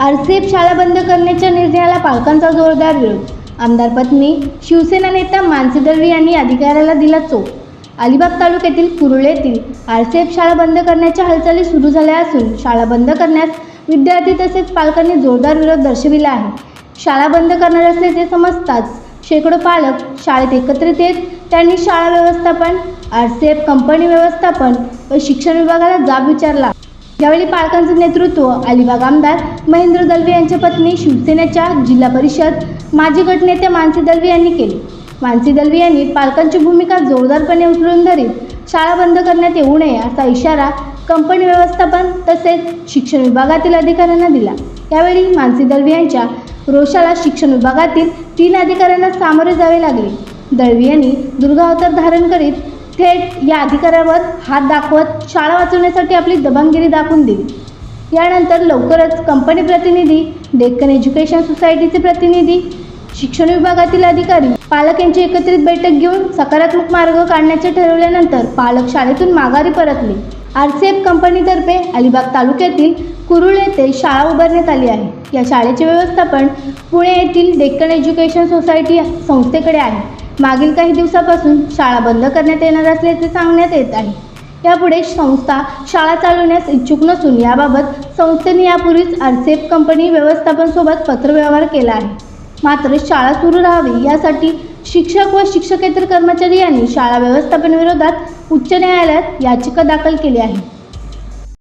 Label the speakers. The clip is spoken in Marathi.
Speaker 1: आरसीएफ शाळा बंद करण्याच्या निर्णयाला पालकांचा जोरदार विरोध. आमदार पत्नी शिवसेना नेता मानसी दळवी यांनी अधिकाऱ्याला दिला चोप. अलिबाग तालुक्यातील कुरुळे येथील आरसीएफ शाळा बंद करण्याच्या हालचाली सुरू झाल्या असून शाळा बंद करण्यास विद्यार्थी तसेच पालकांनी जोरदार विरोध दर्शविला आहे. शाळा बंद करणार असल्याचे समजताच शेकडो पालक शाळेत एकत्रित येत त्यांनी शाळा व्यवस्थापन आरसीएफ कंपनी व्यवस्थापन व शिक्षण विभागाला जाब विचारला. यावेळी पालकांचं नेतृत्व अलिबाग आमदार महेंद्र दलवे यांच्या पत्नी शिवसेनेच्या जिल्हा परिषद माजी गटनेते मानसी दलवे यांनी केले. मानसी दलवे यांनी पालकांची भूमिका जोरदारपणे उचलून धरीत शाळा बंद करण्यात येऊ नये असा इशारा कंपनी व्यवस्थापन तसेच शिक्षण विभागातील अधिकाऱ्यांना दिला. यावेळी मानसी दळवी यांच्या रोषाला शिक्षण विभागातील तीन अधिकाऱ्यांना सामोरे जावे लागले. दळवी यांनी दुर्गावतार धारण करीत थेट या अधिकाऱ्यावर हात दाखवत शाळा वाचवण्यासाठी आपली दबंगिरी दाखवून दिली. यानंतर लवकरच कंपनी प्रतिनिधी डेक्कन एज्युकेशन सोसायटीचे प्रतिनिधी शिक्षण विभागातील अधिकारी पालक यांची एकत्रित बैठक घेऊन सकारात्मक मार्ग काढण्याचे ठरवल्यानंतर पालक शाळेतून माघारी परतले. आरसीएफ कंपनीतर्फे अलिबाग तालुक्यातील कुरुळ येथे शाळा उभारण्यात आली आहे. या शाळेचे व्यवस्थापन पुणे येथील डेक्कन एज्युकेशन सोसायटी संस्थेकडे आहे. मागील काही दिवसापासून शाळा बंद करण्यात येणार असल्याचे सांगण्यात येत आहे. यापुढे संस्था शाळा चालवण्यास इच्छुक नसून याबाबत संस्थेने यापूर्वीच आरसेप कंपनी व्यवस्थापनसोबत पत्रव्यवहार केला आहे. मात्र शाळा सुरू राहावी यासाठी शिक्षक व शिक्षकेतर कर्मचारी यांनी शाळा व्यवस्थापनविरोधात उच्च न्यायालयात याचिका दाखल केली आहे.